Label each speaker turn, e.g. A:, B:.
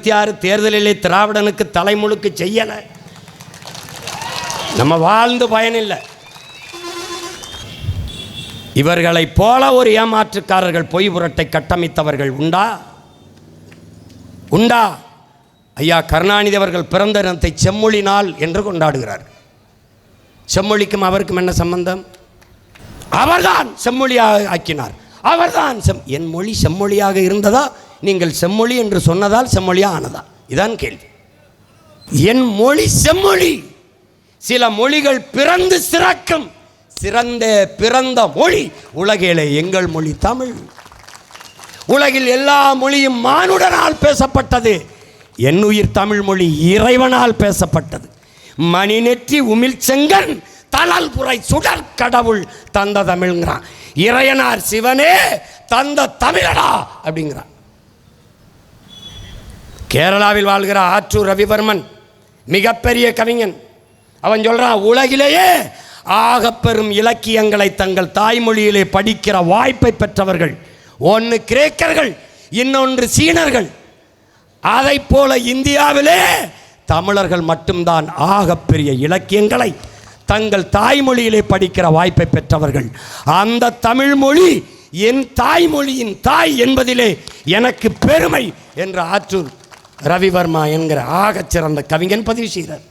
A: இருபத்தி ஆறு தேர்தலிலே திராவிடனுக்கு தலைமுழுக்கு செய்யலை. நம்ம வாழ்ந்து பயனில்லை. இவர்களை போல ஒரு ஏமாற்றுக்காரர்கள் பொய் புரட்டை கட்டமைத்தவர்கள் உண்டா? உண்டா? ஐயா கருணாநிதி அவர்கள் பிறந்த தினத்தை செம்மொழி நாள் என்று கொண்டாடுகிறார். செம்மொழிக்கும் அவருக்கும் என்ன சம்பந்தம்? அவர்தான் செம்மொழியாக ஆக்கினார். அவர்தான். செம் என் மொழி செம்மொழியாக இருந்ததா? நீங்கள் செம்மொழி என்று சொன்னதால் செம்மொழியாக ஆனதா? இதான் கேள்வி. என் மொழி செம்மொழி. சில மொழிகள் பிறந்து சிறக்கும். சிறந்த பிறந்த மொழி. உலகிலே எங்கள் மொழி தமிழ். உலகில் எல்லா மொழியும் மானுடனால் பேசப்பட்டது. என் உயிர் தமிழ் மொழி இறைவனால் பேசப்பட்டது. மணிநெற்றி உமிழ்ச்செங்கன் தளல் புரை சுடர் கடவுள் தந்த தமிழ்ங்கிறான். இறையனார் சிவனே தந்த தமிழடா அப்படிங்கிறான். கேரளாவில் வாழ்கிற ஆற்றூர் ரவிவர்மன் மிகப்பெரிய கவிஞன். அவன் சொல்றான் உலகிலேயே ஆகப்பெரும் இலக்கியங்களை தங்கள் தாய்மொழியிலே படிக்கிற வாய்ப்பை பெற்றவர்கள் ஒன்று கிரேக்கர்கள் இன்னொன்று சீனர்கள். அதைப் போல இந்தியாவிலே தமிழர்கள் மட்டும்தான் ஆகப்பெரிய இலக்கியங்களை தங்கள் தாய்மொழியிலே படிக்கிற வாய்ப்பை பெற்றவர்கள். அந்த தமிழ் மொழி என் தாய்மொழியின் தாய் என்பதிலே எனக்கு பெருமை என்ற ஆற்றூர் ரவிவர்மா என்கிற ஆகச் சிறந்த கவிஞன் பதிவு செய்தார்.